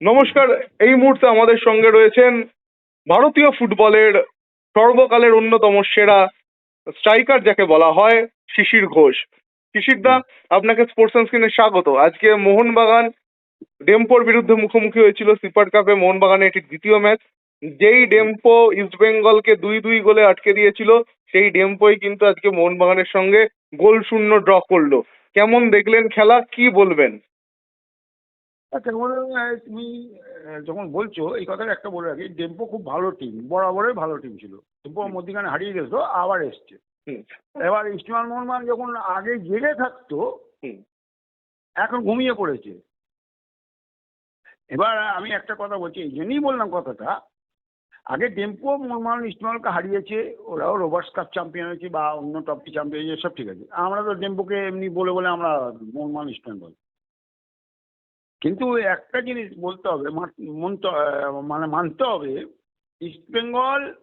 নমস্কার, এই মুহূর্তে আমাদের সঙ্গে রয়েছেন ভারতীয় ফুটবলের সর্বকালের অন্যতম সেরা স্ট্রাইকার যাকে বলা হয় শিশির ঘোষ। শিশির দা, আপনাকে স্পোর্টস স্ক্রিনে স্বাগত। আজকে মোহনবাগান ডেম্পোর বিরুদ্ধে মুখোমুখি হয়েছিল সুপার কাপে। মোহনবাগানের এটি দ্বিতীয় ম্যাচ। যেই ডেম্পো ইস্টবেঙ্গলকে দুই দুই গোলে আটকে দিয়েছিল, সেই ডেম্পোই কিন্তু আজকে মোহনবাগানের সঙ্গে গোল শূন্য ড্র করল। কেমন দেখলেন খেলা? কি বলবেন? আচ্ছা বলো, তুমি যখন বলছো এই কথাটা একটা বলে রাখি ডেম্পো খুব ভালো টিম বরাবরই ভালো টিম ছিল। ডেম্পো মধ্যখানে হারিয়ে গেছিল আবার এসছে। এবার ইস্টমান মোহনবাগান যখন আগে জেগে থাকতো এখন ঘুমিয়ে পড়েছে। এবার আমি একটা কথা বলছি এই জন্যই বললাম কথাটা আগে ডেম্পো মোহনবাগান ইস্টবেঙ্গলকে হারিয়েছে ওরাও রোবার্স কাপ চ্যাম্পিয়ন হয়েছে বা অন্য টপটি চ্যাম্পিয়ন হয়েছে সব ঠিক আছে। আমরা তো ডেম্পোকে এমনি বলে বলে আমরা মোহনবাগান ইস্টবেঙ্গল কিন্তু একটা জিনিস বলতে হবে মানে মানতে হবে ইস্টবেঙ্গল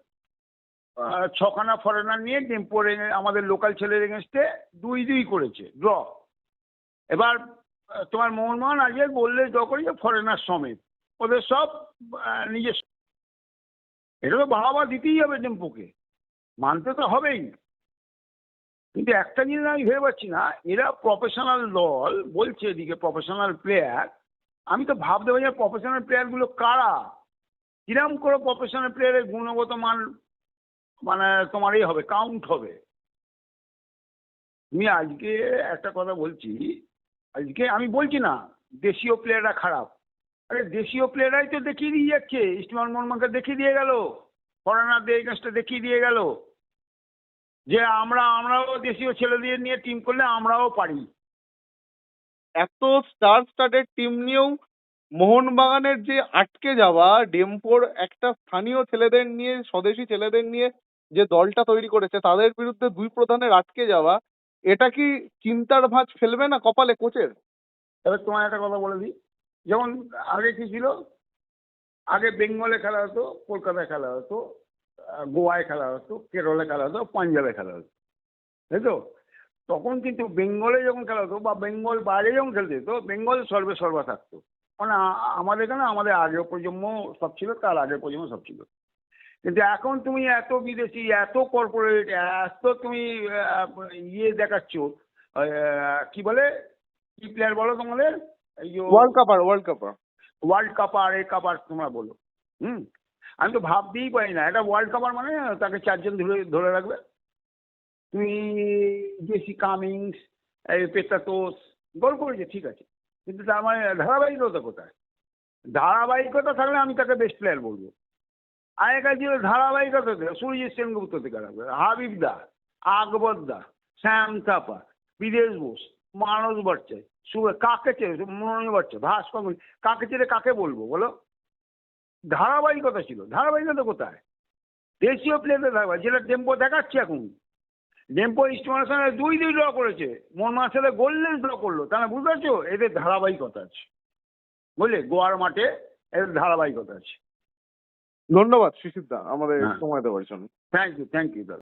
ছখানা ফরেনার নিয়ে ডেম্পোর এগে- আমাদের লোকাল ছেলের এগেনস্টে দুই দুই করেছে ড্র এবার তোমার মোহনবাগান আজকে বললে ড্র করেছে ফরেনার সমেত, ওদের সব নিজের এটা তো বাড়াবা দিতেই হবে ডেম্পোকে, মানতে তো হবেই। কিন্তু একটা জিনিস আমি ভেবে পাচ্ছি না, এরা প্রফেশনাল দল, বলছে এদিকে প্রফেশনাল প্লেয়ার আমি তো ভাবতে পারি প্রফেশনাল প্লেয়ারগুলো কারা? কিরম করে প্রফেশনাল প্লেয়ারের গুণগত মান মানে তোমার এই হবে কাউন্ট হবে? তুমি আজকে একটা কথা বলছি, আজকে আমি বলছি না, দেশীয় প্লেয়াররা খারাপ। আরে দেশীয় প্লেয়াররাই তো দেখিয়ে দিয়ে যাচ্ছে ইস্টমান মোহনবাগানকে দেখিয়ে দিয়ে গেল ফরেনারদের এগেনস্টে দেখিয়ে দিয়ে গেল। যে আমরা, আমরাও দেশীয় ছেলেদের নিয়ে টিম করলে আমরাও পারি। এত স্টার স্টার্টেড টিম নিয়েও মোহনবাগানের যে আটকে যাওয়া ডেম্পোর একটা স্থানীয় ছেলেদের নিয়ে, স্বদেশি ছেলেদের নিয়ে যে দলটা তৈরি করেছে, তাদের বিরুদ্ধে দুই প্রধানের আটকে যাওয়া, এটা কি চিন্তার ভাঁজ ফেলবে না কপালে কোচের? এবার তোমার একটা কথা বলে দিই। যেমন আগে কি ছিল? আগে বেঙ্গলে খেলা হতো, কলকাতায় খেলা হতো গোয়ায় খেলা হতো, কেরলে খেলা হতো, পাঞ্জাবে খেলা হতো। তাই তো? তখন কিন্তু বেঙ্গলে যখন খেলা হতো বা বেঙ্গল বাইরে যখন খেলতে হতো বেঙ্গল সর্বে সর্বা থাকতো মানে আমাদের এখানে আমাদের আগের প্রজন্ম সব ছিল তার আগের প্রজন্ম সব ছিল। কিন্তু এখন তুমি এত বিদেশি এত কর্পোরেট এত তুমি ইয়ে দেখাচ্ছ আহ, কি বলে? কি প্লেয়ার বলো তোমাদের? এই যে ওয়ার্ল্ড কাপার ওয়ার্ল্ড কাপার ওয়ার্ল্ড কাপার এ কাপার তোমরা বলো। হুম? আমি তো ভাবতেই পারি না। এটা ওয়ার্ল্ড কাপার মানে তাকে চারজন ধরে ধরে রাখবে? তুমি জেসি কামিংস পেতাতোস গোল করেছে, ঠিক আছে। কিন্তু তার মানে ধারাবাহিকতা কোথায়? ধারাবাহিকতা থাকলে আমি তাকে বেস্ট প্লেয়ার বলব। আগেকার ছিল ধারাবাহিকতা সূর্য সেনগুপ্ত থেকে রাখবে হাবিব দা, আকবর দা, শ্যাম থাপা বিদেশ বোস, মানস ভট্টাচার্য সুরে কাকে চেয়ে মনোজ ভট্টাচার্য ভাস্কর কাকে চেয়ে কাকে বলব বলো? ধারাবাহিকতা ছিল। ধারাবাহিকতা কোথায়? দেশীয় প্লেয়ারদের ধারাবাহিক যেটা টেম্পো দেখাচ্ছে এখন। ডেম্পো ইস্টমানের সঙ্গে দুই দুই ড্র করেছে। মন সাথে গোল্ডেন ড্র করল। তাহলে বুঝতে পারছ? এদের ধারাবাহিকতা আছে। বুঝলে? গোয়ার মাঠে এদের ধারাবাহিকতা আছে। ধন্যবাদ শিশির দা আমাদের হ্যাঁ। সময় দেওয়ার জন্য। থ্যাংক ইউ থ্যাংক ইউ দাদা।